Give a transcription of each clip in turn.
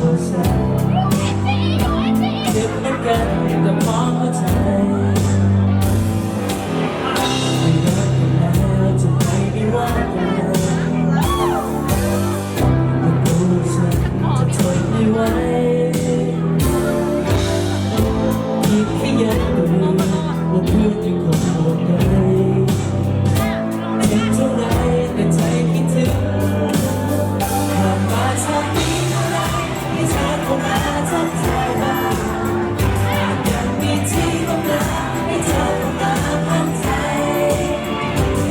สดใสเจ็บเหมือนกันแต่มองเข้าใจ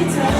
네.